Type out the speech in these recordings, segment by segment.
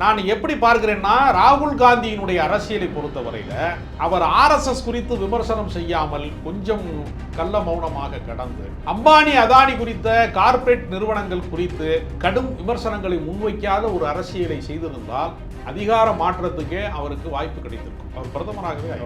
நான் எப்படி பார்க்கிறேன்னா ராகுல் காந்தியினுடைய அரசியலை பொறுத்தவரையில் அவர் ஆர்எஸ்எஸ் குறித்து விமர்சனம் செய்யாமல் கொஞ்சம் கள்ள மௌனமாக கடந்து அம்பானி அதானி குறித்த கார்ப்பரேட் நிறுவனங்கள் குறித்து கடும் விமர்சனங்களை முன்வைக்காத ஒரு அரசியலை செய்திருந்தால் அதிகார மாற்றத்துக்கே அவருக்கு வாய்ப்பு கிடைத்திருக்கும். அவர் பிரதமராகவே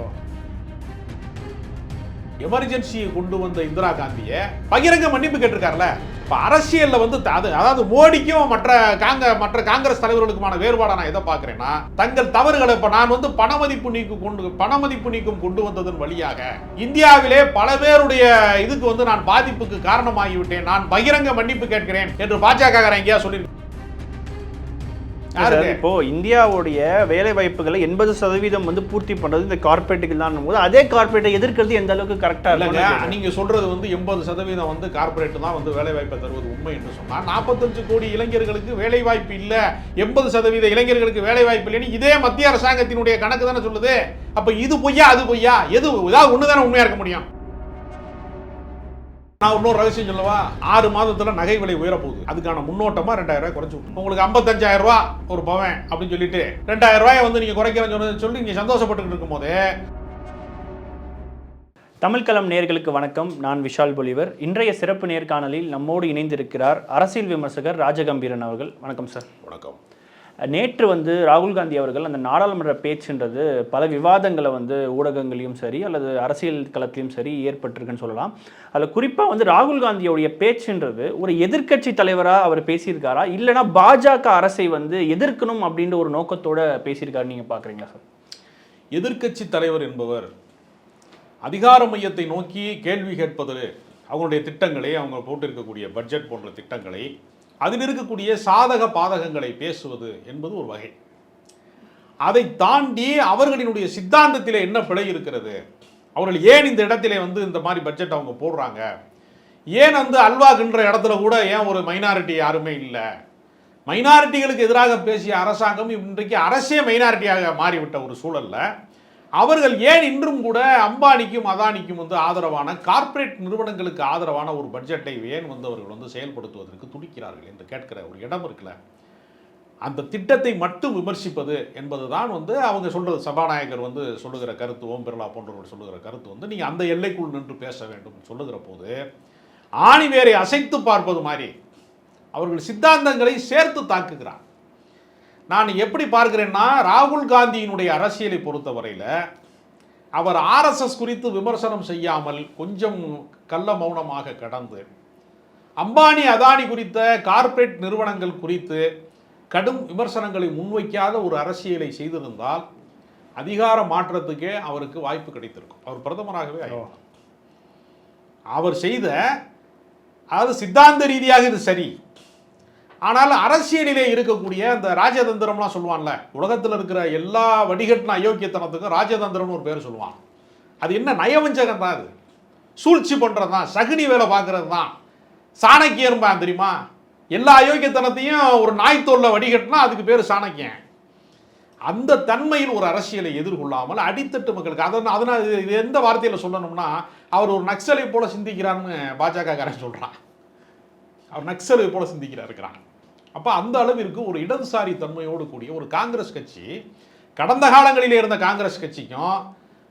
எமர்ஜென்சியை கொண்டு வந்த இந்திரா காந்தியை பகிரங்க மன்னிப்பு கேட்டிருக்காருல? இப்போ அரசியலில் வந்து அது அதாவது மோடிக்கும் மற்ற காங்க மற்ற காங்கிரஸ் தலைவர்களுக்குமான வேறுபாடை நான் எதை பார்க்குறேன்னா தங்கள் தவறுகளை இப்போ நான் வந்து பணமதிப்பு நீக்கம் கொண்டு பணமதிப்பு நீக்கம் கொண்டு வந்ததன் வழியாக இந்தியாவிலே பல பேருடைய இதுக்கு வந்து நான் பாதிப்புக்கு காரணமாகிவிட்டேன் நான் பகிரங்க மன்னிப்பு கேட்கிறேன் என்று பாஜக எங்கேயா சொல்லி இப்போ இந்தியாவுடைய வேலை வாய்ப்புகளை எண்பது சதவீதம் வந்து பூர்த்தி பண்றது இந்த கார்பரேட்டுக்கு தான் போது அதே கார்பரேட்டை எதிர்க்கிறது எந்த அளவுக்கு கரெக்டா இல்லைங்க நீங்க சொல்றது வந்து எண்பது சதவீதம் வந்து கார்ப்பரேட் தான் வந்து வேலை வாய்ப்பை தருவது உண்மை என்று சொன்னா நாற்பத்தஞ்சு கோடி இளைஞர்களுக்கு வேலை வாய்ப்பு இல்ல. எண்பது சதவீத இளைஞர்களுக்கு வேலை வாய்ப்பு இல்லைன்னு இதே மத்திய அரசாங்கத்தினுடைய கணக்கு தானே சொல்லுது. அப்ப இது பொய்யா அது பொய்யா? எது ஏதாவது ஒண்ணு தானே உண்மையா இருக்க முடியும்? நான் இன்னொரு ரகசியம் சொல்லவா? ஆறு மாதத்துல நகை விலை உயர போகுது அதுக்கான முன்னோட்டமா ரெண்டாயிரம் ரூபாய் குறைச்சு. உங்களுக்கு ஐம்பத்தஞ்சாயிரம் ரூபாய் ஒரு பவன் அப்படின்னு சொல்லிட்டு ரெண்டாயிரம் ரூபாயை வந்து நீங்க குறைக்கிறேன்னு சொன்னது சொல்லி நீங்க சந்தோஷப்பட்டுக்கிட்டு இருக்கும் போதே தமிழ்களம் நேர்களுக்கு வணக்கம். நான் விஷால் பொலிவர். இன்றைய சிறப்பு நேர்காணலில் நம்மோடு இணைந்திருக்கிறார் அரசியல் விமர்சகர் ராஜகம்பீரன் அவர்கள். வணக்கம் சார். வணக்கம். நேற்று வந்து ராகுல் காந்தி அவர்கள் அந்த நாடாளுமன்ற பேச்சுன்றது பல விவாதங்களை வந்து ஊடகங்களையும் சரி அல்லது அரசியல் களத்திலையும் சரி ஏற்பட்டிருக்குன்னு சொல்லலாம். அதில் குறிப்பாக வந்து ராகுல் காந்தியோடைய பேச்சுன்றது ஒரு எதிர்க்கட்சி தலைவராக அவர் பேசியிருக்காரா? இல்லைனா பாஜக அரசை வந்து எதிர்க்கணும் அப்படின்ற ஒரு நோக்கத்தோடு பேசியிருக்காரு நீங்கள் பார்க்குறீங்களா சார்? எதிர்க்கட்சி தலைவர் என்பவர் அதிகார மையத்தை நோக்கி கேள்வி கேட்பது அவங்களுடைய திட்டங்களை அவங்க போட்டிருக்கக்கூடிய பட்ஜெட் போன்ற திட்டங்களை அதில் இருக்கக்கூடிய சாதக பாதகங்களை பேசுவது என்பது ஒரு வகை. அதை தாண்டி அவர்களினுடைய சித்தாந்தத்தில் என்ன பிழை இருக்கிறது? அவர்கள் ஏன் இந்த இடத்திலே வந்து இந்த மாதிரி பட்ஜெட் அவங்க போடுறாங்க? ஏன் வந்து அல்வாகின்ற இடத்துல கூட ஏன் ஒரு மைனாரிட்டி யாருமே இல்லை? மைனாரிட்டிகளுக்கு எதிராக பேசிய அரசாங்கம் இன்றைக்கு அரசே மைனாரிட்டியாக மாறிவிட்ட ஒரு சூழல்ல. அவர்கள் ஏன் இன்றும் கூட அம்பானிக்கும் அதானிக்கும் வந்து ஆதரவான கார்ப்பரேட் நிறுவனங்களுக்கு ஆதரவான ஒரு பட்ஜெட்டை ஏன் வந்து அவர்கள் வந்து செயல்படுத்துவதற்கு துடிக்கிறார்கள் என்று கேட்கிற ஒரு இடம் இருக்குல்ல? அந்த திட்டத்தை மட்டும் விமர்சிப்பது என்பதுதான் வந்து அவங்க சொல்கிறது சபாநாயகர் வந்து சொல்லுகிற கருத்து ஓம் பிர்லா போன்றவர்கள் சொல்லுகிற கருத்து வந்து நீங்கள் அந்த எல்லைக்குள் நின்று பேச வேண்டும் சொல்லுகிற போது ஆணிவேரை அசைத்து பார்ப்பது மாதிரி அவர்கள் சித்தாந்தங்களை சேர்த்து தாக்குகிறார். நான் எப்படி பார்க்கிறேன்னா ராகுல் காந்தியினுடைய அரசியலை பொறுத்தவரையில் அவர் ஆர்எஸ்எஸ் குறித்து விமர்சனம் செய்யாமல் கொஞ்சம் கள்ள மௌனமாக கடந்து அம்பானி அதானி குறித்த கார்ப்பரேட் நிறுவனங்கள் குறித்து கடும் விமர்சனங்களை முன்வைக்காத ஒரு அரசியலை செய்திருந்தால் அதிகார மாற்றத்துக்கே அவருக்கு வாய்ப்பு கிடைத்திருக்கும். அவர் பிரதமராகவே. அவர் செய்த அதாவது சித்தாந்த ரீதியாக இது சரி. ஆனால் அரசியலிலே இருக்கக்கூடிய அந்த ராஜதந்திரம்லாம் சொல்லுவான்ல உலகத்தில் இருக்கிற எல்லா வடிகட்டின அயோக்கியத்தனத்துக்கும் ராஜதந்திரம்னு ஒரு பேர் சொல்லுவான் அது என்ன நயவஞ்சகம் தான் அது. சூழ்ச்சி பண்ணுறது தான் சகுனி வேலை பார்க்கறது தான் சாணக்கியர்பான் தெரியுமா? எல்லா அயோக்கியத்தனத்தையும் ஒரு நாய்த்தோல்ல வடிகட்டினா அதுக்கு பேர் சாணக்கியன் அந்த தன்மையில் ஒரு அரசியலை எதிர்கொள்ளாமல் அடித்தட்டு மக்களுக்கு அதனால் அதனால் இது இது எந்த வார்த்தையில் சொல்லணும்னா அவர் ஒரு நக்சலை போல சிந்திக்கிறான்னு பாஜக காரன் சொல்கிறான் அவர் நக்சலை போல சிந்திக்கிறார் இருக்கிறான். அப்போ அந்த அளவிற்கு ஒரு இடதுசாரி தன்மையோடு கூடிய ஒரு காங்கிரஸ் கட்சி கடந்த காலங்களிலே இருந்த காங்கிரஸ் கட்சிக்கும்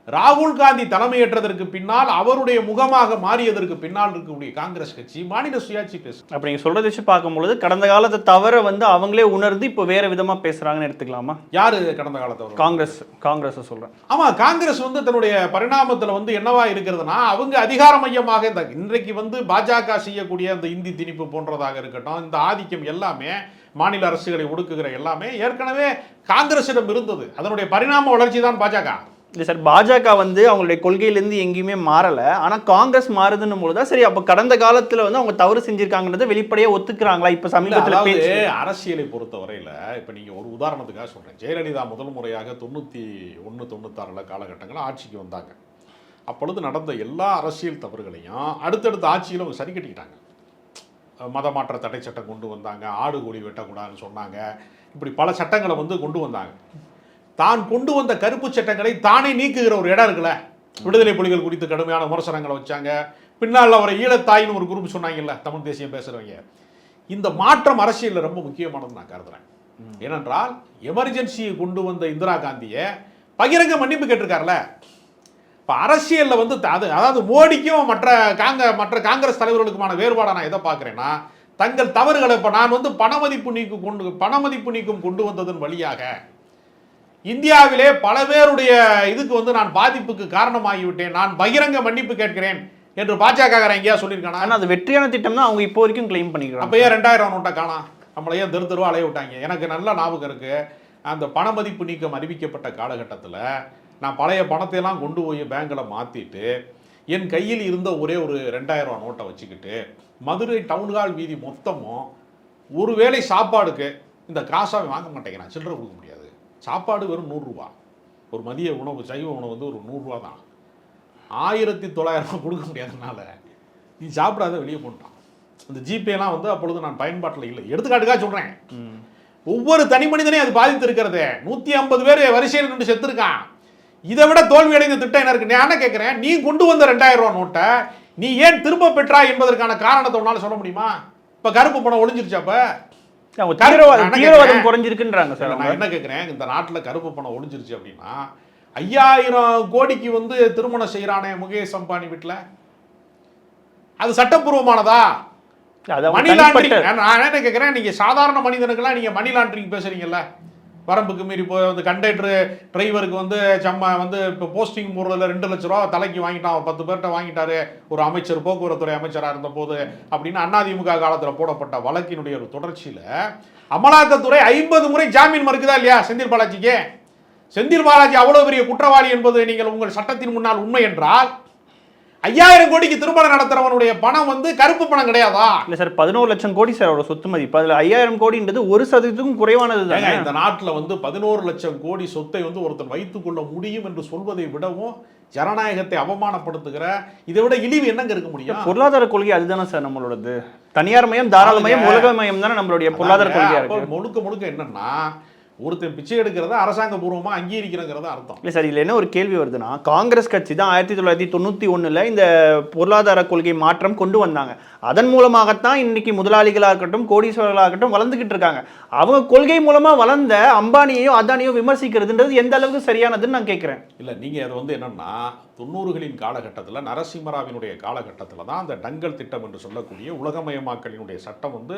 ராகுல் காந்தி தலைமையேற்றதற்கு பின்னால் அவருடைய முகமாக மாறியதற்கு பின்னால் இருக்கக்கூடிய காங்கிரஸ் கட்சி மாநில சுயாட்சி பேசு அப்போ நீங்கள் சொல்கிறத வச்சு பார்க்கும்பொழுது கடந்த காலத்தை தவிர வந்து அவங்களே உணர்ந்து இப்போ வேற விதமாக பேசுகிறாங்கன்னு எடுத்துக்கலாமா? யாரு கடந்த காலத்தவர் காங்கிரஸ் காங்கிரஸை சொல்கிறேன் ஆமா காங்கிரஸ் வந்து தன்னுடைய பரிணாமத்துல வந்து என்னவா இருக்கிறதுனா அவங்க அதிகார மையமாக இந்த இன்றைக்கு வந்து பாஜக செய்யக்கூடிய அந்த இந்தி திணிப்பு போன்றதாக இருக்கட்டும் இந்த ஆதிக்கம் எல்லாமே மாநில அரசுகளை ஒடுக்குகிற எல்லாமே ஏற்கனவே காங்கிரசிடம் இருந்தது. அதனுடைய பரிணாம வளர்ச்சி தான் பாஜக. இல்லை சார் பாஜக வந்து அவங்களுடைய கொள்கையிலேருந்து எங்கேயுமே மாறலை. ஆனால் காங்கிரஸ் மாறுதுன்னும் பொழுது தான் சரி அப்போ கடந்த காலத்தில் வந்து அவங்க தவறு செஞ்சிருக்காங்கன்றதை வெளிப்படையாக ஒத்துக்கிறாங்களா? இப்போ சமீபத்தில் அரசியலை பொறுத்தவரையில இப்ப நீங்க ஒரு உதாரணத்துக்காக சொல்றேன். ஜெயலலிதா முதல் முறையாக தொண்ணூத்தி ஒன்று தொண்ணூத்தாறுல காலகட்டங்களில் ஆட்சிக்கு வந்தாங்க. அப்பொழுது நடந்த எல்லா அரசியல் தவறுகளையும் அடுத்தடுத்த ஆட்சியில் அவங்க சரி கட்டிக்கிட்டாங்க. மத மாற்ற தடை சட்டம் கொண்டு வந்தாங்க ஆடு கோழி வெட்டக்கூடாதுன்னு சொன்னாங்க. இப்படி பல சட்டங்களை வந்து கொண்டு வந்தாங்க. தான் கொண்டு வந்த கருப்பு சட்டங்களை தானே நீக்குகிற ஒரு இடம் இருக்குல்ல? விடுதலை புலிகள் குறித்து கடுமையான விமர்சனங்களை வச்சாங்க. பின்னால் அவரை ஈழத்தாயின்னு ஒரு குரூப் சொன்னாங்கல்ல தமிழ் தேசியம் பேசுகிறவங்க இந்த மாற்றம் அரசியலில் ரொம்ப முக்கியமானது நான் கருதுறேன். ஏனென்றால் எமர்ஜென்சியை கொண்டு வந்த இந்திரா காந்தியை பகிரங்க மன்னிப்பு கேட்டிருக்காருல இப்போ அரசியலில் வந்து அது அதாவது மோடிக்கும் மற்ற காங்க மற்ற காங்கிரஸ் தலைவர்களுக்குமான வேறுபாடை நான் எதை பார்க்குறேன்னா தங்கள் தவறுகளை இப்போ நான் வந்து பணமதிப்பு நீக்கு கொண்டு பணமதிப்பு நீக்கம் கொண்டு வந்ததன் வழியாக இந்தியாவிலே பல பேருடைய இதுக்கு வந்து நான் பாதிப்புக்கு காரணமாகிவிட்டேன். நான் பகிரங்க மன்னிப்பு கேட்கிறேன் என்று பாஜக எங்கேயா சொல்லியிருக்கானா? ஆனா அது வெற்றியான திட்டம் தான் அவங்க இப்போ வரைக்கும் கிளைம் பண்ணிக்கிறாங்க. அப்ப ஏன் ரெண்டாயிரம் நோட்டை காணாம் நம்மளை ஏன் தெரு தெருவா அலைய விட்டாங்க? எனக்கு நல்ல ஞாபகம் இருக்கு. அந்த பணமதிப்பு நீக்கம் அறிவிக்கப்பட்ட காலகட்டத்தில் நான் பழைய பணத்தை எல்லாம் கொண்டு போய் பேங்க்கில் மாற்றிட்டு என் கையில் இருந்த ஒரே ஒரு ரெண்டாயிரம் ரூபா நோட்டை வச்சுக்கிட்டு மதுரை டவுன்ஹால் வீதி மொத்தமும் ஒருவேளை சாப்பாடுக்கு இந்த காசாவை வாங்க மாட்டேங்கிறான். சில்லறை கொடுக்க முடியாது. சாப்பாடு வெறும் நூறுரூவா. ஒரு மதிய உணவு சைவ உணவு வந்து ஒரு நூறுரூவா தான். ஆயிரத்தி தொள்ளாயிரம் கொடுக்க முடியாதனால நீ சாப்பிடாத வெளியே போட்டான் இந்த ஜிபேலாம் வந்து அப்பொழுது நான் பயன்பாட்டில் இல்லை. எடுத்துக்காட்டுக்காக சொல்கிறேன் ஒவ்வொரு தனி மனிதனையும் அது பாதித்து இருக்கிறது நூற்றி ஐம்பது பேர் வரிசையில் நின்று செத்துருக்கான். இதை விட தோல்வி அடைந்த திட்டம் என்ன இருக்கு நான் என்ன கேட்குறேன்? நீ கொண்டு வந்த ரெண்டாயிரம் ரூபா நோட்டை நீ ஏன் திரும்ப பெற்றாய் என்பதற்கான காரணத்தை உன்னால சொல்ல முடியுமா? இப்போ கருப்பு பணம் ஒளிஞ்சிருச்சா அப்ப. அவங்க கருப்பு- தீவிரவாதம் தீவிரவாதம். குறைஞ்சிருக்குன்றாங்க சார் நான் என்ன கேட்குறேன்? இந்த நாட்டில் கருப்பு பணம் ஒளிஞ்சிருச்சு அப்படின்னா ஐயாயிரம் கோடிக்கு வந்து திருமணம் செய்கிறானே முகேஷ் அம்பானி வீட்டில்? அது சட்டப்பூர்வமானதா? மணி லாண்டரிங் நான் என்ன கேட்குறேன்? நீங்கள் சாதாரண மனிதனுக்கெல்லாம் நீங்கள் மணி லாண்டரிங் பேசுறீங்கல்ல? வரம்புக்கு மீறி போய் வந்து கண்டக்டர் டிரைவருக்கு வந்து சம்ம வந்து இப்போ போஸ்டிங் போடுறதுல ரெண்டு லட்ச ரூபா தலைக்கு வாங்கிட்டான். பத்து பேர்கிட்ட வாங்கிட்டாரு. ஒரு அமைச்சர் போக்குவரத்துறை அமைச்சராக இருந்தபோது அப்படின்னு அதிமுக காலத்தில் போடப்பட்ட வழக்கினுடைய ஒரு தொடர்ச்சியில் அமலாக்கத்துறை ஐம்பது முறை ஜாமீன் மறுக்குதா இல்லையா செந்தில் பாலாஜிக்கு? செந்தில் பாலாஜி அவ்வளோ பெரிய குற்றவாளி என்பது நீங்கள் உங்கள் சட்டத்தின் முன்னால் உண்மை என்றால் ஐயாயிரம் கோடிக்கு திருமணம் நடத்துறவனுடைய பணம் வந்து கருப்பு பணம் கிடையாதா? இல்ல சார் பதினோரு லட்சம் கோடி சார் அவரோட சொத்து மதிப்பு. அதுல ஐயாயிரம் கோடின்றது ஒரு சதவீதத்துக்கும் குறைவானது தானே? இந்த நாட்டில் வந்து பதினோரு லட்சம் கோடி சொத்தை வந்து ஒருத்தன் வைத்துக் கொள்ள முடியும் என்று சொல்வதை விடவும் ஜனநாயகத்தை அவமானப்படுத்துகிற இதை விட இழிவு என்னங்க இருக்க முடியும்? பொருளாதார கொள்கை அதுதானே சார் நம்மளோடது. தனியார் மயம் தாராள மயம். உலக மயம் தானே நம்மளுடைய பொருளாதார கொள்கையா இருக்கு. முழுக்க முழுக்க என்னன்னா ஒருத்தன் பிச்சை எடுக்கிறத அரசாங்க பூர்வமா அங்கீகரிக்கிறங்கிறத அர்த்தம். இல்லை சார் இதில் என்ன ஒரு கேள்வி வருதுன்னா காங்கிரஸ் கட்சி தான் ஆயிரத்தி தொள்ளாயிரத்தி தொண்ணூற்றி ஒன்றில் இந்த பொருளாதார கொள்கை மாற்றம் கொண்டு வந்தாங்க. அதன் மூலமாகத்தான் இன்னைக்கு முதலாளிகளாக இருக்கட்டும் கோடீஸ்வரர்களாக இருக்கட்டும் வளர்ந்துக்கிட்டு இருக்காங்க. அவங்க கொள்கை மூலமாக வளர்ந்த அம்பானியையும் அதானியோ விமர்சிக்கிறதுன்றது எந்த அளவுக்கு சரியானதுன்னு நான் கேட்குறேன் இல்லை நீங்கள் அது வந்து என்னன்னா தொண்ணூறுகளின் காலகட்டத்தில் நரசிம்மராவினுடைய காலகட்டத்தில் தான் அந்த டங்கல் திட்டம் என்று சொல்லக்கூடிய உலகமயமாக்கலினுடைய சட்டம் வந்து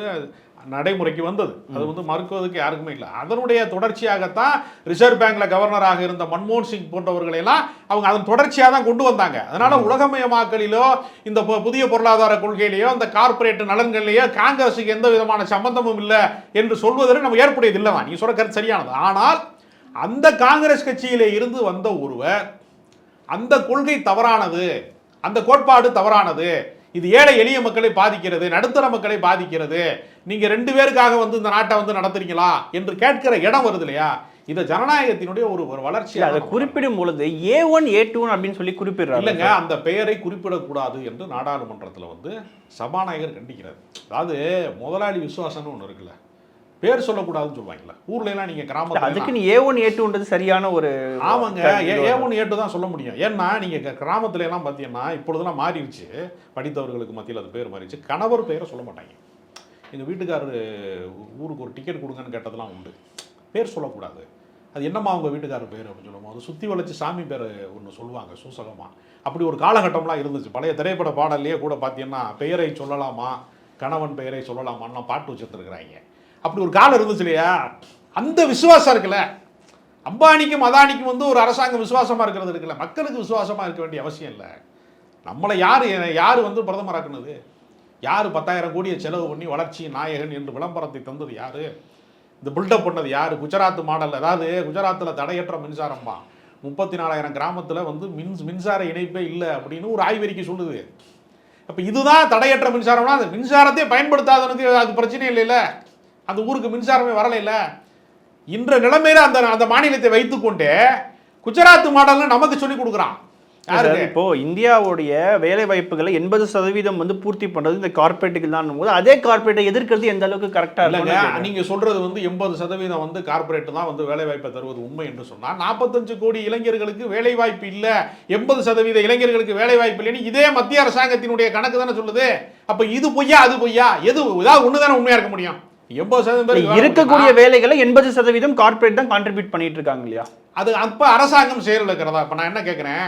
நடைமுறைக்கு வந்தது. அது வந்து மறுக்குவதற்கு யாருக்குமே இல்லை. அதனுடைய தொடர்ச்சியாகத்தான் ரிசர்வ் பேங்க்ல கவர்னராக இருந்த மன்மோகன் சிங் போன்றவர்களை எல்லாம் அவங்க அதன் தொடர்ச்சியாக தான் கொண்டு வந்தாங்க. அதனால உலகமயமாக்கலிலோ இந்த புதிய பொருளாதார கொள்கையிலேயோ இந்த கார்ப்பரேட் நலன்களிலேயோ காங்கிரஸுக்கு எந்த விதமான சம்பந்தமும் இல்லை என்று சொல்வதற்கு நம்ம ஏற்புடையது இல்லை தான். நீங்க சொல்ற கருத்து சரியானது. ஆனால் அந்த காங்கிரஸ் கட்சியிலே இருந்து வந்த ஒருவர் அந்த கொள்கை தவறானது அந்த கோட்பாடு தவறானது இது ஏழை எளிய மக்களை பாதிக்கிறது நடுத்தர மக்களை பாதிக்கிறது. நீங்க ரெண்டு பேருக்காக வந்து இந்த நாட்டை வந்து நடத்துறீங்களா என்று கேட்கிற இடம் வருது இல்லையா? இது ஜனநாயகத்தினுடைய ஒரு ஒரு வளர்ச்சி அதை குறிப்பிடும் பொழுது ஏ ஒன் ஏ டூ அப்படின்னு சொல்லி குறிப்பிடுறாங்க இல்லைங்க அந்த பெயரை குறிப்பிடக்கூடாது என்று நாடாளுமன்றத்தில் வந்து சபாநாயகர் கண்டிக்கிறார். அதாவது முதலாளி விசுவாசம்னு ஒன்று இருக்குல்ல. பேர் சொல்லக்கூடாதுன்னு சொல்லுவாங்கல்ல. ஊர்ல எல்லாம் நீங்க கிராமத்துல அதுக்கு நீ ஏ ஒன் ஏ டூன்றது சரியான ஒரு ஆமாங்க ஏ ஏ ஒன்று ஏட்டு தான் சொல்ல முடியும். ஏன்னா நீங்கள் கிராமத்துல எல்லாம் பார்த்தீங்கன்னா இப்பொழுதெல்லாம் மாறிடுச்சு. படித்தவர்களுக்கு மத்தியில் அது பேர் மாறிடுச்சு. கணவர் பெயரை சொல்ல மாட்டாங்க. எங்கள் வீட்டுக்காரரு ஊருக்கு ஒரு டிக்கெட் கொடுங்கன்னு கேட்டதெல்லாம் உண்டு. பேர் சொல்லக்கூடாது. அது என்னம்மா அவங்க வீட்டுக்காரர் பேர் அப்படின்னு சொல்லுவோம் அது சுற்றி வளைச்சு சாமி பேர் ஒன்று சொல்லுவாங்க சூசகமாக அப்படி ஒரு காலகட்டம்லாம் இருந்துச்சு. பழைய திரைப்பட பாடல்லையே கூட பார்த்தீங்கன்னா பெயரை சொல்லலாமா கணவன் பெயரை சொல்லலாமான்லாம் பாட்டு வச்சுருந்துருக்குறாங்க. அப்படி ஒரு காலம் இருந்துச்சு இல்லையா? அந்த விசுவாசம் இருக்குல்ல. அம்பானிக்கும் அதானிக்கும் வந்து ஒரு அரசாங்கம் விசுவாசமாக இருக்கிறது இருக்குல்ல. மக்களுக்கு விசுவாசமாக இருக்க வேண்டிய அவசியம் இல்லை. நம்மளை யார் யார் வந்து பிரதமராக்குனது யார் பத்தாயிரம் கோடியை செலவு பண்ணி வளர்ச்சி நாயகன் என்று விளம்பரத்தை தந்தது யார்? இந்த பில்டப் பண்ணது யார்? குஜராத் மாடல் அதாவது குஜராத்தில் தடையற்ற மின்சாரம்மா. முப்பத்தி நாலாயிரம் கிராமத்தில் வந்து மின் மின்சார இணைப்பே இல்லை அப்படின்னு ஒரு ஆய்வறிக்கை சொல்லுது. அப்போ இதுதான் தடையற்ற மின்சாரம்னா அந்த மின்சாரத்தையே பயன்படுத்தாதவனுக்கு அது பிரச்சனை இல்லைல்ல. அந்த ஊருக்கு மின்சாரமே வரலைல்ல இன்ற நிலைமையில அந்த அந்த மாநிலத்தை வைத்துக்கொண்டு குஜராத் மாடல்னு நமக்கு சொல்லி கொடுக்குறான். இப்போ இந்தியாவுடைய வேலை வாய்ப்புகளை எண்பது சதவீதம் வந்து பூர்த்தி பண்றது இந்த கார்பரேட்டுக்கு தான் போது அதே கார்பரேட்டை எதிர்க்கிறது எந்த அளவுக்கு கரெக்டா இல்லைங்க நீங்க சொல்றது வந்து எண்பது சதவீதம் வந்து கார்ப்பரேட் தான் வந்து வேலை வாய்ப்பை தருவது உண்மை என்று சொன்னா நாற்பத்தஞ்சு கோடி இளைஞர்களுக்கு வேலை வாய்ப்பு இல்ல. எண்பது சதவீத இளைஞர்களுக்கு வேலை வாய்ப்பு இல்லைன்னு இதே மத்திய அரசாங்கத்தினுடைய கணக்கு தானே சொல்லுது. அப்ப இது பொய்யா அது பொய்யா? எது ஏதாவது ஒண்ணு தானே உண்மையா இருக்க முடியும்? எண்பது சதவீதம் இருக்கக்கூடிய வேலைகளை எண்பது சதவீதம் கார்ப்பரேட் தான் கான்ட்ரிபியூட் பண்ணிட்டு இருக்காங்க இல்லையா? அது அப்போ அரசாங்கம் செயலில் இருக்கிறதா இப்போ நான் என்ன கேட்குறேன்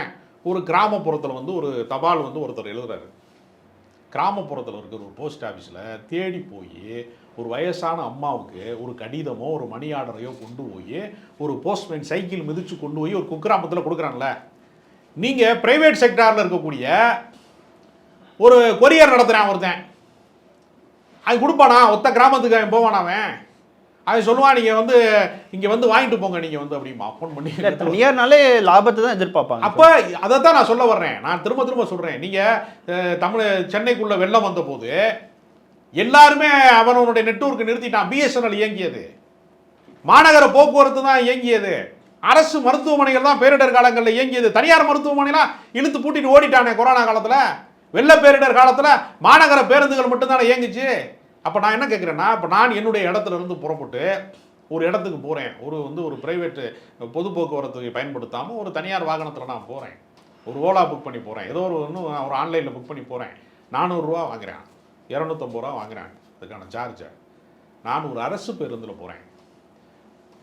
ஒரு கிராமப்புறத்தில் வந்து ஒரு தபால் வந்து ஒருத்தர் எழுதுறாரு. கிராமப்புறத்தில் இருக்கிற ஒரு போஸ்ட் ஆஃபீஸில் தேடி போய் ஒரு வயசான அம்மாவுக்கு ஒரு கடிதமோ ஒரு மணி ஆர்டரையோ கொண்டு போய் ஒரு போஸ்ட்மேன் சைக்கிள் மிதித்து கொண்டு போய் ஒரு குக்கிராமத்தில் கொடுக்குறான்ல. நீங்கள் பிரைவேட் செக்டாரில் இருக்கக்கூடிய ஒரு கொரியர் நடத்துகிறான் ஒருத்தன். அவன் கொடுப்பானா? ஒத்த கிராமத்துக்கு அவன் போவானா அவன்? அவன் சொல்லுவான் நீங்கள் வந்து இங்கே வந்து வாங்கிட்டு போங்க நீங்கள் வந்து அப்படிமா ஃபோன் பண்ணி தனியார்னாலே லாபத்தை தான் எதிர்பார்ப்பாங்க. அப்போ அதை தான் நான் சொல்ல வர்றேன். நான் திரும்ப திரும்ப சொல்கிறேன் நீங்கள் தமிழ் சென்னைக்குள்ள வெள்ளம் வந்தபோது எல்லாருமே அவனுடைய நெட்வொர்க் நிறுத்திட்டான். பிஎஸ்என்எல் இயங்கியது. மாநகர போக்குவரத்து தான் இயங்கியது. அரசு மருத்துவமனைகள் தான் பேரிடர் காலங்களில் இயங்கியது. தனியார் மருத்துவமனைலாம் இழுத்து பூட்டிட்டு ஓடிட்டானே கொரோனா காலத்தில். வெள்ள பேரிடர் காலத்தில் மாநகர பேருந்துகள் மட்டும்தானே இயங்குச்சு? அப்போ நான் என்ன கேட்குறேன்னா இப்போ நான் என்னுடைய இடத்துல இருந்து புறப்பட்டு ஒரு இடத்துக்கு போகிறேன் ஒரு வந்து ஒரு பிரைவேட்டு பொது போக்குவரத்துக்கு பயன்படுத்தாமல் ஒரு தனியார் வாகனத்தில் நான் போகிறேன் ஒரு ஓலா புக் பண்ணி போகிறேன் ஏதோ ஒரு ஒன்று ஒரு ஆன்லைனில் புக் பண்ணி போகிறேன் நானூறுரூவா வாங்குறேன். இரநூத்தம்பது ரூபா வாங்குறேன். அதுக்கான சார்ஜை நான் ஒரு அரசு பேருந்தில் போகிறேன்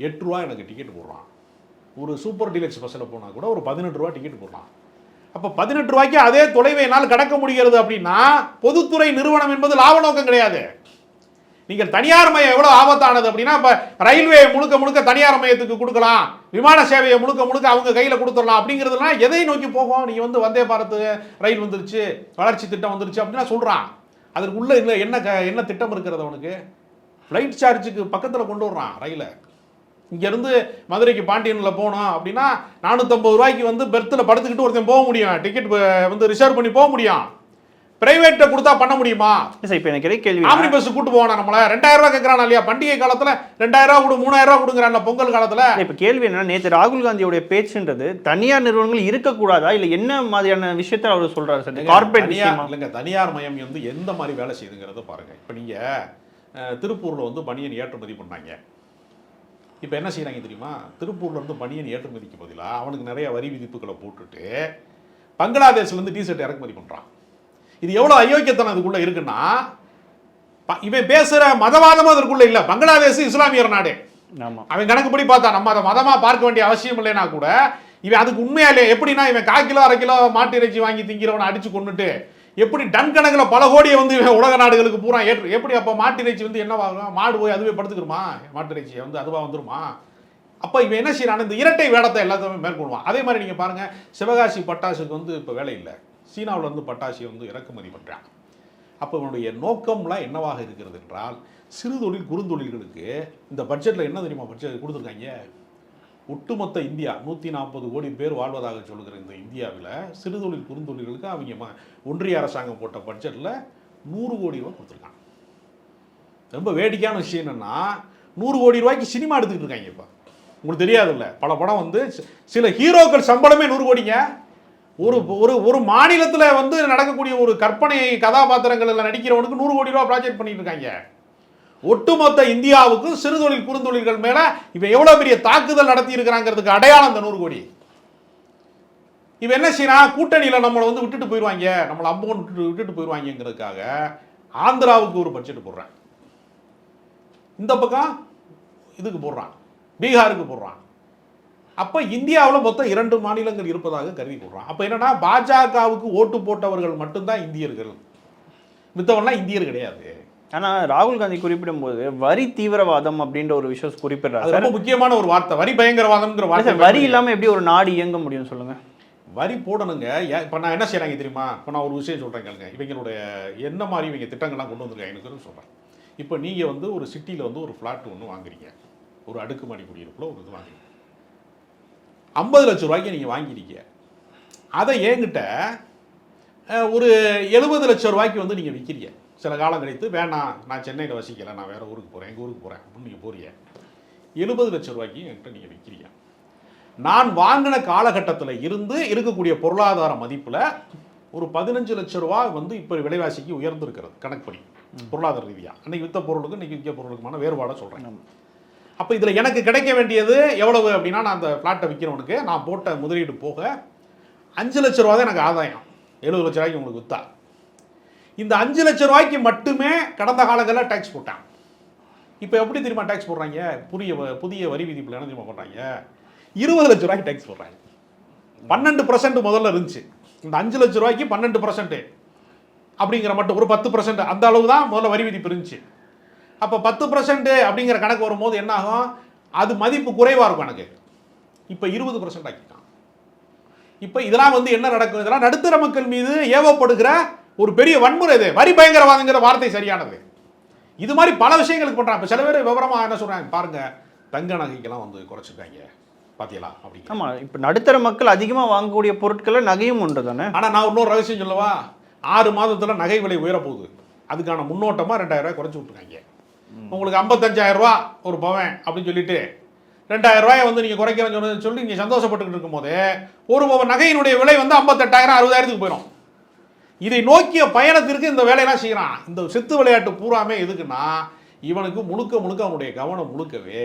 எட்டு ரூபா எனக்கு டிக்கெட் போடுறான் ஒரு சூப்பர் டீலக்ஸ் பஸ்ஸில் போனால் கூட ஒரு பதினெட்டு ரூபா டிக்கெட் போடுறான் அப்போ பதினெட்டு ரூபாய்க்கு அதே தொலைவை என்னால் கடக்க முடிகிறது அப்படின்னா பொதுத்துறை நிறுவனம் என்பது லாப நோக்கம் கிடையாது. நீங்கள் தனியார் மையம் எவ்வளோ ஆபத்தானது அப்படின்னா இப்போ ரயில்வே முழுக்க முழுக்க தனியார் மையத்துக்கு கொடுக்கலாம் விமான சேவையை முழுக்க முழுக்க அவங்க கையில் கொடுத்துடலாம் அப்படிங்கிறதுலாம் எதை நோக்கி போகும்? நீங்கள் வந்து வந்தே பாரத் ரயில் வந்துருச்சு வளர்ச்சி திட்டம் வந்துருச்சு அப்படின்னா சொல்கிறான் அதற்கு உள்ள இல்லை என்ன க- என்ன திட்டம் இருக்கிறது அவனுக்கு? ஃப்ளைட் சார்ஜுக்கு பக்கத்தில் கொண்டு வர்றான் ரயிலை. இங்கேருந்து மதுரைக்கு பாண்டியனில் போனோம் அப்படின்னா நானூற்றம்பது ரூபாய்க்கு வந்து பெர்த்தில் படுத்துக்கிட்டு ஒருத்தன் போக முடியும். டிக்கெட் வந்து ரிசர்வ் பண்ணி போக முடியும். பிரைவேட்டை கொடுத்தா பண்ண முடியுமா? சார் இப்போ எனக்கு கேள்வி ஆம்னி பஸ் கூட்டு போவானா நம்மள? ரெண்டாயிரம் ரூபாய் கேட்கறான் இல்லையா? பண்டிகை காலத்துல ரெண்டாயிரம் ரூபாய் கொடு மூணாயிரம் ரூபாய் கொடுக்குறான்ல பொங்கல் காலத்துல. இப்போ கேள்வி என்னன்னா நேற்று ராகுல் காந்தியோடைய பேச்சுன்றது தனியார் நிறுவனங்கள் இருக்கக்கூடாதா? இல்லை என்ன மாதிரியான விஷயத்த அவர் சொல்றாரு சார் விஷயமா? இல்லைங்க தனியார் மயம் வந்து எந்த மாதிரி வேலை செய்யுதுங்கிறத பாருங்க. இப்போ நீங்க அஹ், திருப்பூர்ல வந்து பனியன் ஏற்றுமதி பண்ணாங்க. இப்போ என்ன செய்றாங்க தெரியுமா? திருப்பூர்ல இருந்து பனியன் ஏற்றுமதிக்கு பதிலா அவனுக்கு நிறைய வரி விதிப்புகளை போட்டுட்டு பங்களாதேஷ்ல இருந்து டிஷர்ட் இறக்குமதி பண்றான். இது எவ்வளவு அயோக்கியத்தனம் இதுக்குள்ள இருக்குன்னா இவன் பேசுற மதவாதமும் அதற்குள்ள இல்ல. பங்களாதேஷ் இஸ்லாமியர் நாடு. அவன் கணக்குப்படி பார்த்தா நம்ம அதை மதமா பார்க்க வேண்டிய அவசியம் இல்லைனா கூட இவன் அதுக்கு உண்மையா இல்லையா? எப்படின்னா இவன் கால் கிலோ அரை கிலோ மாட்டு இறைச்சி வாங்கி திங்கிறவனை அடிச்சு கொண்டுட்டு எப்படி டன் கணக்கில் பல கோடியை வந்து உலக நாடுகளுக்கு பூரா ஏற்று எப்படி அப்போ மாட்டு இறைச்சி வந்து என்னவாகும் மாடு போய் அதுவே படுத்துக்கிருமா? மாட்டு வந்து அதுவாக வந்துருமா? அப்போ இவன் என்ன செய்யறான் இந்த இரட்டை வேடத்தை எல்லாத்தையுமே மேற்கொள்வான். அதே மாதிரி நீங்கள் பாருங்கள் சிவகாசி பட்டாசுக்கு வந்து இப்போ வேலை இல்லை. சீனாவில் இருந்து பட்டாசியை வந்து இறக்குமதி பண்ணுறான் அப்போ இவனுடைய நோக்கம்லாம் என்னவாக இருக்கிறது என்றால் சிறு தொழில் குறுந்தொழில்களுக்கு இந்த பட்ஜெட்டில் என்ன தெரியுமா பட்ஜெட் கொடுத்துருக்காங்க? ஒட்டுமொத்த இந்தியா நூற்றி நாற்பது கோடி பேர் வாழ்வதாக சொல்கிற இந்த இந்தியாவில் சிறுதொழில் குறுந்தொழில்களுக்கு அவங்க ம- ஒன்றிய அரசாங்கம் போட்ட பட்ஜெட்டில் நூறு கோடி ரூபா கொடுத்துருக்காங்க. ரொம்ப வேடிக்கையான விஷயம் என்னென்னா நூறு கோடி ரூபாய்க்கு சினிமா எடுத்துக்கிட்டு இருக்காங்க இப்போ. உங்களுக்கு தெரியாதுல்ல பல படம் வந்து சில ஹீரோக்கள் சம்பளமே நூறு கோடிங்க. ஒரு ஒரு ஒரு மாநிலத்தில் வந்து நடக்கக்கூடிய ஒரு கற்பனை கதாபாத்திரங்களில் நடிக்கிறவனுக்கு நூறு கோடி ரூபா ப்ராஜெக்ட் பண்ணிட்டு இருக்காங்க. ஒட்டுமொத்த இந்தியாவுக்கும் சிறுதொழில் குறுந்தொழில்கள் மேலே இவன் எவ்வளோ பெரிய தாக்குதல் நடத்தி இருக்கிறாங்கிறதுக்கு அடையாளம் இந்த நூறு கோடி. இவன் என்ன செய்யறான்? கூட்டணியில நம்மளை வந்து விட்டுட்டு போயிடுவாங்க. நம்மளை அம்போன் விட்டுட்டு விட்டுட்டு போயிடுவாங்கிறதுக்காக ஆந்திராவுக்கு ஒரு பட்ஜெட் போடுறான். இந்த பக்கம் இதுக்கு போடுறான். பீகாருக்கு போடுறான். அப்போ இந்தியாவில் மொத்தம் இரண்டு மாநிலங்கள் இருப்பதாக கருதி போடுறான். அப்போ என்னன்னா பாஜகவுக்கு ஓட்டு போட்டவர்கள் மட்டும்தான் இந்தியர்கள். மித்தவன்லாம் இந்தியர் கிடையாது. ஆனா ராகுல் காந்தி குறிப்பிடும்போது வரி தீவிரவாதம் அப்படின்ற ஒரு விஷயம் குறிப்பிடுறாரு. அது ரொம்ப முக்கியமான ஒரு வார்த்தை. வரி பயங்கரவாதம்ங்கிற வார்த்தை வரி இல்லாம எப்படி ஒரு நாடு இயங்க முடியும் சொல்லுங்க? வரி போடணுங்க. இப்போ நான் என்ன செய்றாங்க தெரியுமா? இப்போ நான் ஒரு விஷயம் சொல்கிறேன் கேளுங்க. இவங்களுடைய என்ன மாதிரி இவங்க திட்டங்கள்லாம் கொண்டு வந்திருக்காங்கன்னு சொல்கிறேன் இப்போ நீங்கள் வந்து ஒரு சிட்டியில் வந்து ஒரு ஃப்ளாட் ஒன்று வாங்குறீங்க. ஒரு அடுக்குமாடி குடியிருப்புல ஒரு இது வாங்குறீங்க. ஐம்பது லட்ச ரூபாய்க்கு நீங்கள் வாங்கிருக்கீங்க. அதை என்கிட்ட ஒரு எழுபது லட்ச ரூபாய்க்கு வந்து நீங்கள் விற்கிறீங்க சில காலம் கழித்து வேணாம் நான் சென்னையில் வசிக்கல நான் வேறு ஊருக்கு போகிறேன் எங்கள் ஊருக்கு போகிறேன் அப்படின்னு நீங்கள் போறீங்க. எழுபது லட்ச ரூபாய்க்கு என்கிட்ட நீங்கள் விற்கிறீங்க நான் வாங்கின காலகட்டத்தில் இருந்து இருக்கக்கூடிய பொருளாதார மதிப்பில் ஒரு பதினஞ்சு லட்ச ரூபா வந்து இப்போ விலைவாசிக்கு உயர்ந்திருக்கிறது கணக்குப்படி பொருளாதார ரீதியாக அன்னைக்கு வித்த பொருளுக்கு இன்னைக்கு விற்க பொருளுக்குமான வேறுபாடை சொல்கிறேன் அப்போ இதில் எனக்கு கிடைக்க வேண்டியது எவ்வளவு அப்படின்னா நான் அந்த ஃப்ளாட்டை விற்கிறவனுக்கு நான் போட்ட முதலீடு போக அஞ்சு லட்ச ரூபா தான் எனக்கு ஆதாயம். எழுபது லட்ச ரூபாய்க்கு உங்களுக்கு வித்தா. இந்த அஞ்சு லட்ச ரூபாய்க்கு மட்டுமே கடந்த காலங்களில் டேக்ஸ் போட்டான் இப்போ எப்படி தெரியுமா டேக்ஸ் போடுறாங்க? புதிய வ- புதிய வரி விதிப்பில் என்ன தெரியுமா போடுறாங்க? இருபது லட்ச ரூபாய்க்கு டேக்ஸ் போடுறாங்க. பன்னெண்டு பர்சன்ட் முதல்ல இருந்துச்சு. இந்த அஞ்சு லட்ச ரூபாய்க்கு பன்னெண்டு பர்சன்ட் அப்படிங்கிற மட்டும் ஒரு பத்து பர்சன்ட் அந்த அளவு தான் முதல்ல வரி விதிப்பு இருந்துச்சு. அப்போ பத்து பர்சன்ட் அப்படிங்கிற கணக்கு வரும்போது என்ன ஆகும்? அது மதிப்பு குறைவாக இருக்கும் எனக்கு. இப்போ இருபது பர்சன்ட் ஆக்கிட்டான். இப்போ இதெல்லாம் வந்து என்ன நடக்கும்? இதெல்லாம் நடுத்தர மக்கள் மீது ஏவப்படுகிற ஒரு பெரிய வன்முறை இது. வரி பயங்கரவாதங்கிற வார்த்தை சரியானது. இது மாதிரி பல விஷயங்களுக்கு பண்றாங்க. இப்போ சில பேர் விவரமா என்ன சொல்றாங்க? பாருங்க தங்க நகைக்கெல்லாம் வந்து குறைச்சிருக்காங்க. பாத்தீங்களா? அப்படிங்க ஆமா இப்போ நடுத்தர மக்கள் அதிகமா வாங்கக்கூடிய பொருட்களை நகையும் ஒன்று தானே? ஆனா நான் இன்னொரு ரகசியம் சொல்லவா? ஆறு மாதத்துல நகை விலை உயரப்போகுது. அதுக்கான முன்னோட்டமா ரெண்டாயிரம் ரூபாய் குறைச்சி விட்டுருக்காங்க. உங்களுக்கு ஐம்பத்தஞ்சாயிரம் ரூபா ஒரு பவன் அப்படின்னு சொல்லிட்டு ரெண்டாயிரம் ரூபாயை வந்து நீங்க குறைக்கிறேன்னு சொல்லி நீங்க சந்தோஷப்பட்டுக்கிட்டு இருக்கும்போது ஒரு பவன் நகையினுடைய விலை வந்து ஐம்பத்தெட்டாயிரம் அறுபதாயிரத்துக்கு போயிடும் இதை நோக்கிய பயணத்திற்கு இந்த வேலையெல்லாம் செய்கிறான் இந்த செத்து விளையாட்டு பூராமே எதுக்குன்னா இவனுக்கு முழுக்க முழுக்க அவனுடைய கவனம் முழுக்கவே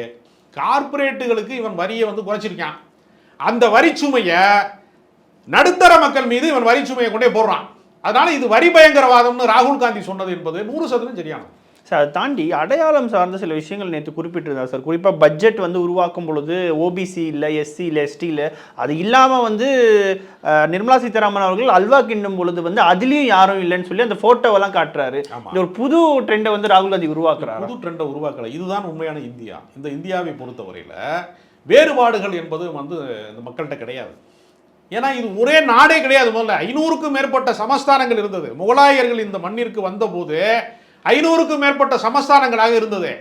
கார்ப்பரேட்டுகளுக்கு இவன் வரியை வந்து குறைச்சிருக்கான். அந்த வரிச்சுமையை நடுத்தர மக்கள் மீது இவன் வரிச்சுமையை கொண்டே போடுறான். அதனால இது வரி பயங்கரவாதம்னு ராகுல் காந்தி சொன்னது என்பது நூறு சதவீதம் சரியானது. சார் அதை தாண்டி அடையாளம் சார்ந்த சில விஷயங்கள் நேற்று குறிப்பிட்டிருந்தார் சார். குறிப்பாக பட்ஜெட் வந்து உருவாக்கும் பொழுது ஓபிசி இல்லை எஸ்சி இல்லை எஸ்டி இல்லை அது இல்லாமல் வந்து நிர்மலா சீதாராமன் அவர்கள் அல்வா கிண்டும் பொழுது வந்து அதுலேயும் யாரும் இல்லைன்னு சொல்லி அந்த ஃபோட்டோவெல்லாம் காட்டுறாரு. இது ஒரு புது ட்ரெண்டை வந்து ராகுல் காந்தி உருவாக்குறாரு? புது ட்ரெண்டை உருவாக்கல. இதுதான் உண்மையான இந்தியா. இந்த இந்தியாவை பொறுத்தவரையில வேறுபாடுகள் என்பது வந்து இந்த மக்கள்கிட்ட கிடையாது. ஏன்னா இது ஒரே நாடே கிடையாது முதல்ல. ஐநூறுக்கும் மேற்பட்ட சமஸ்தானங்கள் இருந்தது. முகலாயர்கள் இந்த மண்ணிற்கு வந்தபோது ஐநூறுக்கும் மேற்பட்ட சமஸ்தானங்களாக இருந்தது.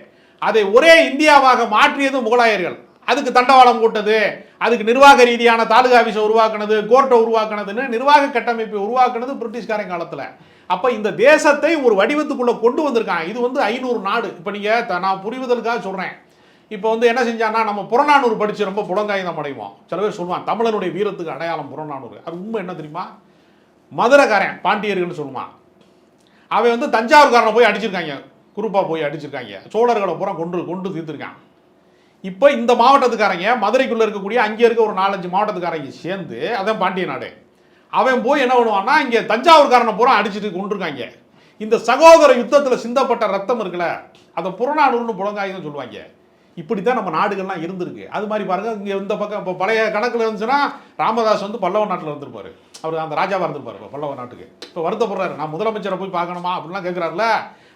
அதை ஒரே இந்தியாவாக மாற்றியது முகலாயர்கள். அதுக்கு தண்டவாளம் போட்டது அதுக்கு நிர்வாக ரீதியான தாலுகா ஆஃபீஸை உருவாக்குனது கோர்ட்டை உருவாக்குனதுன்னு நிர்வாக கட்டமைப்பை உருவாக்குனது பிரிட்டிஷ்காரன் காலத்தில். அப்போ இந்த தேசத்தை ஒரு வடிவத்துக்குள்ளே கொண்டு வந்திருக்காங்க. இது வந்து ஐநூறு நாடு. இப்போ நீங்கள் நான் புரிவதற்காக சொல்கிறேன் இப்போ வந்து என்ன செஞ்சான்னா நம்ம புறநானூறு படித்து ரொம்ப புலங்காயுதம் அடைவோம். சில பேர் சொல்லுவான் தமிழனுடைய வீரத்துக்கு அடையாளம் புறநானூறு. அது உண்மை என்ன தெரியுமா? மதுரைக்காரன் பாண்டியர்கள்னு சொல்லுவான். அவன் வந்து தஞ்சாவூர்காரனை போய் அடிச்சிருக்காங்க. குரூப்பாக போய் அடிச்சிருக்காங்க. சோழர்களை பூரா கொண்டு கொண்டு தீர்த்துருக்கான் இப்போ இந்த மாவட்டத்துக்காரங்க மதுரைக்குள்ளே இருக்கக்கூடிய அங்கே இருக்க ஒரு நாலஞ்சு மாவட்டத்துக்காரங்க சேர்ந்து அதான் பாண்டிய நாடு. அவன் போய் என்ன பண்ணுவான்னா இங்கே தஞ்சாவூர்காரனை பூரா அடிச்சுட்டு கொண்டிருக்காங்க இந்த சகோதர யுத்தத்தில் சிந்தப்பட்ட ரத்தம் இருக்குல்ல அதை புறநானூறுன்னு புலங்காயுதம் சொல்லுவாங்க. இப்படி தான் நம்ம நாடுகள்லாம் இருந்திருக்கு. அது மாதிரி பாருங்க இங்கே இந்த பக்கம் இப்போ பழைய கணக்கில் இருந்துச்சுன்னா ராமதாஸ் வந்து பல்லவ நாட்டில் இருந்திருப்பாரு. அவர் அந்த ராஜாவாக இருந்திருப்பார் இப்போ பல்லவ நாட்டுக்கு. இப்போ வருத்தப்படுறாரு நான் முதலமைச்சரை போய் பார்க்கணுமா? அப்படிலாம் கேட்குறாருல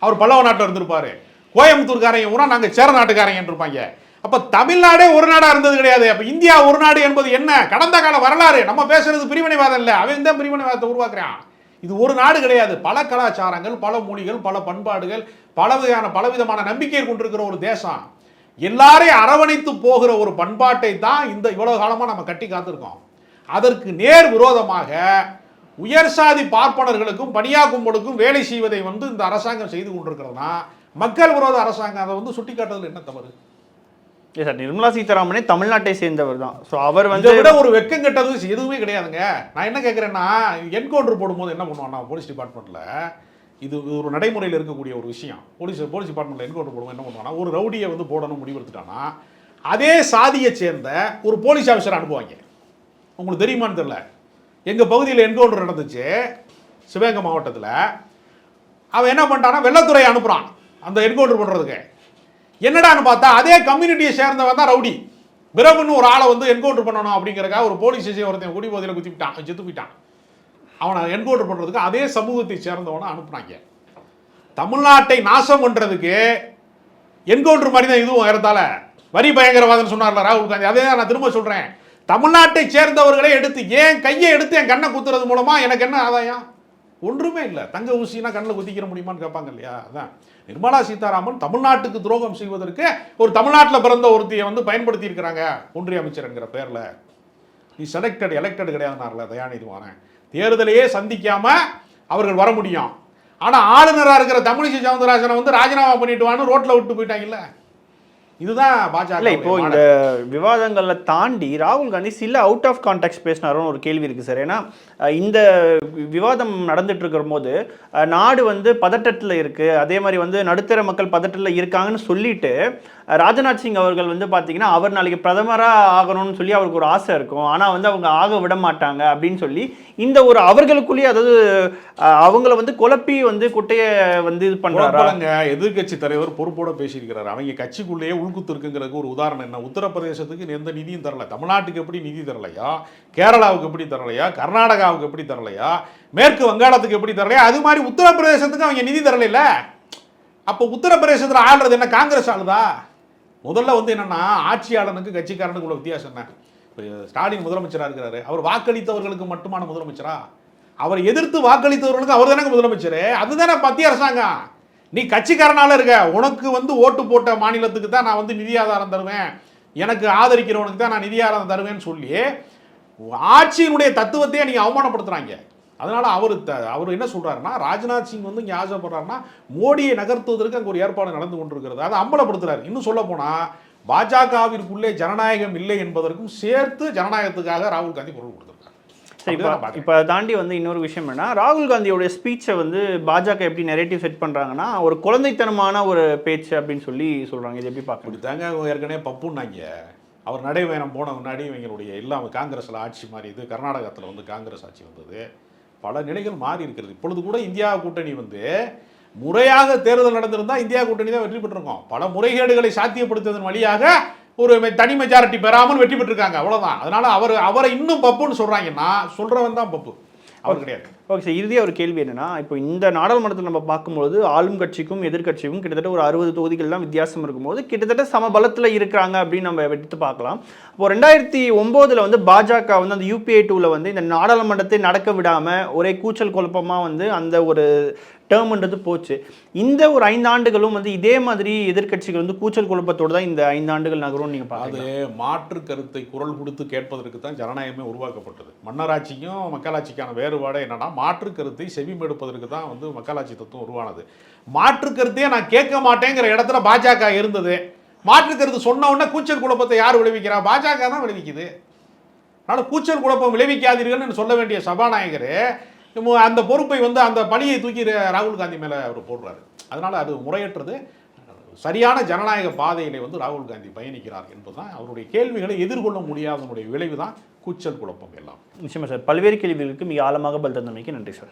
அவர் பல்லவ நாட்டில் இருந்திருப்பார். கோயம்புத்தூர்காரங்க ஊரா நாங்கள் சேர நாட்டுக்காரங்க இருப்பாங்க அப்போ தமிழ்நாடே ஒரு நாடாக இருந்தது கிடையாது. அப்போ இந்தியா ஒரு நாடு என்பது என்ன? கடந்த கால வரலாறு. நம்ம பேசுறது பிரிவினைவாதம் இல்லை. அவன் தான் பிரிவினைவாதத்தை உருவாக்குறான். இது ஒரு நாடு கிடையாது. பல கலாச்சாரங்கள் பல மொழிகள் பல பண்பாடுகள் பல வகையான பலவிதமான நம்பிக்கை கொண்டிருக்கிற ஒரு தேசம். எல்லாரையும் அரவணைத்து போகிற ஒரு பண்பாட்டை தான் இந்த இவ்வளவு காலமாக நம்ம கட்டி காத்திருக்கோம். அதற்கு நேர் விரோதமாக உயர் சாதி பார்ப்பனர்களுக்கும் பணியா கும்பலுக்கும் வேலை செய்வதை வந்து இந்த அரசாங்கம் செய்து கொண்டிருக்கிறதுனா மக்கள் விரோத அரசாங்கம் அதை வந்து சுட்டிக்காட்டுறதுல என்ன தவறு? இல்லை சார் நிர்மலா சீதாராமனே தமிழ்நாட்டை சேர்ந்தவர் தான் ஸோ அவர் வந்து விட ஒரு வெக்கம் கெட்டது எதுவுமே கிடையாதுங்க. நான் என்ன கேட்குறேன்னா என்கவுண்டர் போடும்போது என்ன பண்ணுவான்னா போலீஸ் டிபார்ட்மெண்ட்டில் இது ஒரு நடைமுறையில் இருக்கக்கூடிய ஒரு விஷயம். போலீஸ் போலீஸ் டிபார்ட்மெண்ட்டில் என்கவுண்டர் போடும்போது என்ன பண்ணுவானா ஒரு ரவுடியை வந்து போடணும் முடிவெடுத்துட்டானா அதே சாதியை சேர்ந்த ஒரு போலீஸ் ஆஃபீஸர் அனுப்புவாங்க. உங்களுக்கு தெரியுமான்னு தெரில எங்கள் பகுதியில் என்கவுண்டர் நடந்துச்சு சிவகங்கை மாவட்டத்தில். அவன் என்ன பண்ணிட்டான்னா வெள்ளத்துறை அனுப்புகிறான் அந்த என்கவுண்டர் பண்ணுறதுக்கு என்னடான்னு பார்த்தா அதே கம்யூனிட்டியை சேர்ந்தவன் தான் ரவுடி. பிரபுன்னு ஒரு ஆளை வந்து என்கவுண்டர் பண்ணணும் அப்படிங்கிறக்காக ஒரு போலீஸ் ஸ்டேஷன் ஒருத்தன் குடி போதையில் குத்திவிட்டான் செத்து போயிட்டான். அவனை என்கவுண்டர் பண்ணுறதுக்கு அதே சமூகத்தை சேர்ந்தவனை அனுப்புனாங்க தமிழ்நாட்டை நாசம் பண்ணுறதுக்கு என்கவுண்டர் மாதிரி தான் இதுவும் ஏறத்தால வரி பயங்கரவாதம்னு சொன்னார்ல ராகுல் காந்தி. அதே தான் நான் திரும்ப சொல்கிறேன் தமிழ்நாட்டை சேர்ந்தவர்களே எடுத்து ஏன் கையை எடுத்து என் கண்ணை குத்துறது மூலமா எனக்கு என்ன ஆதாயம்? ஒன்றுமே இல்லை. தங்க ஊசினா கண்ணில் குத்திக்கிற முடியுமான்னு கேட்பாங்க இல்லையா? அதான். நிர்மலா சீதாராமன் தமிழ்நாட்டுக்கு துரோகம் செய்வதற்கு ஒரு தமிழ்நாட்டில் பிறந்த ஒருத்தியை வந்து பயன்படுத்தி இருக்கிறாங்க ஒன்றிய அமைச்சர்ங்கிற பேரில். நீ செலக்டட் எலெக்டட் கிடையாதுனார்ல தயாநிதி வாரன். தேர்தலையே சந்திக்காம அவர்கள் வர முடியும். ஆனால் ஆளுநராக இருக்கிற தமிழிசை சவுந்தரராஜனை வந்து ராஜினாமா பண்ணிட்டு வான்னு ரோட்டில் விட்டு போயிட்டாங்கல்ல. இதுதான் பாஜக இல்லை இப்போ இந்த விவாதங்களை தாண்டி ராகுல் காந்தி சில அவுட் ஆஃப் கான்டெக்ட் பேசினாரோன்னு ஒரு கேள்வி இருக்கு சார். ஏன்னா இந்த விவாதம் நடந்துட்டு இருக்கிற போது நாடு வந்து பதட்டத்தில் இருக்கு. அதே மாதிரி வந்து நடுத்தர மக்கள் பதட்டத்தில் இருக்காங்கன்னு சொல்லிட்டு ராஜ்நாத் சிங் அவர்கள் வந்து பார்த்தீங்கன்னா அவர் நாளைக்கு பிரதமராக ஆகணும்னு சொல்லி அவருக்கு ஒரு ஆசை இருக்கும். ஆனால் வந்து அவங்க ஆக விட மாட்டாங்க அப்படின்னு சொல்லி இந்த ஒரு அவர்களுக்குள்ளேயே அதாவது அவங்கள வந்து குழப்பி வந்து குட்டையை வந்து இது பண்ணுறாங்க எதிர்கட்சி எதிர்க்கட்சி தலைவர் பொறுப்போட பேசியிருக்கிறார். அவங்க கட்சிக்குள்ளேயே உள்குத்து இருக்குங்கிறதுக்கு ஒரு உதாரணம் என்ன? உத்தரப்பிரதேசத்துக்கு எந்த நிதியும் தரல. தமிழ்நாட்டுக்கு எப்படி நிதி தரலையா? கேரளாவுக்கு எப்படி தரலையா? கர்நாடகாவுக்கு எப்படி தரலையா? மேற்கு வங்காளத்துக்கு எப்படி தரலையா? அது மாதிரி உத்தரப்பிரதேசத்துக்கு அவங்க நிதி தரலைல்ல அப்போ உத்தரப்பிரதேசத்தில் ஆள்றது என்ன? காங்கிரஸ் ஆளுதா? முதல்ல வந்து என்னென்னா ஆட்சியாளனுக்கு கட்சிக்காரனுக்கு உள்ள வித்தியாசம் என்ன? இப்போ ஸ்டாலின் முதலமைச்சராக இருக்கிறாரு. அவர் வாக்களித்தவர்களுக்கு மட்டுமான முதலமைச்சரா? அவர் எதிர்த்து வாக்களித்தவர்களுக்கு அவர் தானே முதலமைச்சர்? அதுதானே மத்திய அரசாங்கம். நீ கட்சிக்காரனால இருக்க. உனக்கு வந்து ஓட்டு போட்ட மாநிலத்துக்கு தான் நான் வந்து நிதி ஆதாரம் தருவேன். எனக்கு ஆதரிக்கிறவனுக்கு தான் நான் நிதி ஆதாரம் தருவேன்னு சொல்லி ஆட்சியினுடைய தத்துவத்தையே நீங்கள் அவமானப்படுத்துறாங்க. அதனால அவர் த அவர் என்ன சொல்றாருன்னா ராஜ்நாத் சிங் வந்து இங்கே ஆசைப்படுறாருன்னா மோடியை நகர்த்துவதற்கு அங்கே ஒரு ஏற்பாடு நடந்து கொண்டிருக்கிறது. அதை அம்பலப்படுத்துறாரு. இன்னும் சொல்ல போனா பாஜகவிற்குள்ளே ஜனநாயகம் இல்லை என்பதற்கும் சேர்த்து ஜனநாயகத்துக்காக ராகுல் காந்தி குரல் கொடுத்திருக்காரு. இப்போ. இப்போ தாண்டி வந்து இன்னொரு விஷயம் என்ன ராகுல் காந்தியோடைய ஸ்பீச்சை வந்து பாஜக எப்படி நெரேட்டிவ் செட் பண்ணுறாங்கன்னா ஒரு குழந்தைத்தனமான ஒரு பேச்சு அப்படின்னு சொல்லி சொல்கிறாங்க இது எப்படி பார்க்கணும் இப்படி தாங்க ஏற்கனவே பப்புன்னாங்க. அவர் நடைபயணம் போன முன்னாடி இவங்களுடைய எல்லாம் காங்கிரஸில் ஆட்சி மாறியது. கர்நாடகத்தில் வந்து காங்கிரஸ் ஆட்சி வந்தது. பல நிலைகள் மாறி இருக்கிறது. இப்பொழுது கூட இந்தியா கூட்டணி வந்து முறையாக தேர்தல் நடந்திருந்தால் இந்தியா கூட்டணி தான் வெற்றி பெற்றிருக்கோம். பல முறைகேடுகளை சாத்தியப்படுத்துவதன் வழியாக ஒரு மெ- தனி மெஜாரிட்டி பெறாமல் வெற்றி பெற்றிருக்காங்க. அவ்வளோதான் அதனால அவர் அவரை இன்னும் பப்புன்னு சொல்கிறாங்கன்னா சொல்கிறவன் தான் பப்பு. அவர் கிடையாது. ஓகே சார் இறுதியாக ஒரு கேள்வி என்னென்னா இப்போ இந்த நாடாளுமன்றத்தில் நம்ம பார்க்கும்போது ஆளும் கட்சிக்கும் எதிர்க்கட்சிக்கும் கிட்டத்தட்ட ஒரு அறுபது தொகுதிகள்லாம் வித்தியாசம் இருக்கும்போது கிட்டத்தட்ட சம பலத்தில் இருக்கிறாங்க அப்படின்னு நம்ம எடுத்து பார்க்கலாம். இப்போ ரெண்டாயிரத்தி ஒம்போதில் வந்து பாஜக வந்து அந்த யூபிஐ டூவில் வந்து இந்த நாடாளுமன்றத்தை நடக்க விடாமல் ஒரே கூச்சல் குழப்பமாக வந்து அந்த ஒரு டேர்ம்ன்றது போச்சு. இந்த ஒரு ஐந்தாண்டுகளும் வந்து இதே மாதிரி எதிர்க்கட்சிகள் வந்து கூச்சல் குழப்பத்தோடு தான் இந்த ஐந்தாண்டுகள் நகரும் நீங்கள் அது மாற்று கருத்தை குரல் கொடுத்து கேட்பதற்கு தான் ஜனநாயகமே உருவாக்கப்பட்டது. மன்னராட்சிக்கும் மக்களாட்சிக்கான வேறுபாடு என்னன்னா மாற்று கருத்தை செவிமெடுப்பதற்கு தான் வந்து மக்களாட்சி தத்துவம் உருவானது. மாற்று கருத்தையே நான் கேட்க மாட்டேங்கிற இடத்துல பாஜக இருந்தது. மாற்று கருத்து சொன்ன உடனே கூச்சல் குழப்பத்தை யார் விளைவிக்கிறா? பாஜக தான் விளைவிக்குது. அதனால் கூச்சல் குழப்பம் விளைவிக்காதீர்கள்னு சொல்ல வேண்டிய சபாநாயகர் அந்த பொறுப்பை வந்து அந்த பணியை தூக்கி ராகுல் காந்தி மேலே அவர் போடுறாரு. அதனால் அது முறையற்றது. சரியான ஜனநாயக பாதையிலே வந்து ராகுல் காந்தி பயணிக்கிறார் என்பதுதான் அவருடைய கேள்விகளை எதிர்கொள்ள முடியாதனுடைய விளைவு தான் கூச்சல் குழப்பம் எல்லாம். நிச்சயமா சார். பல்வேறு கேள்விகளுக்கு மிக ஆழமாக பதில் தந்தமைக்கு நன்றி சார்.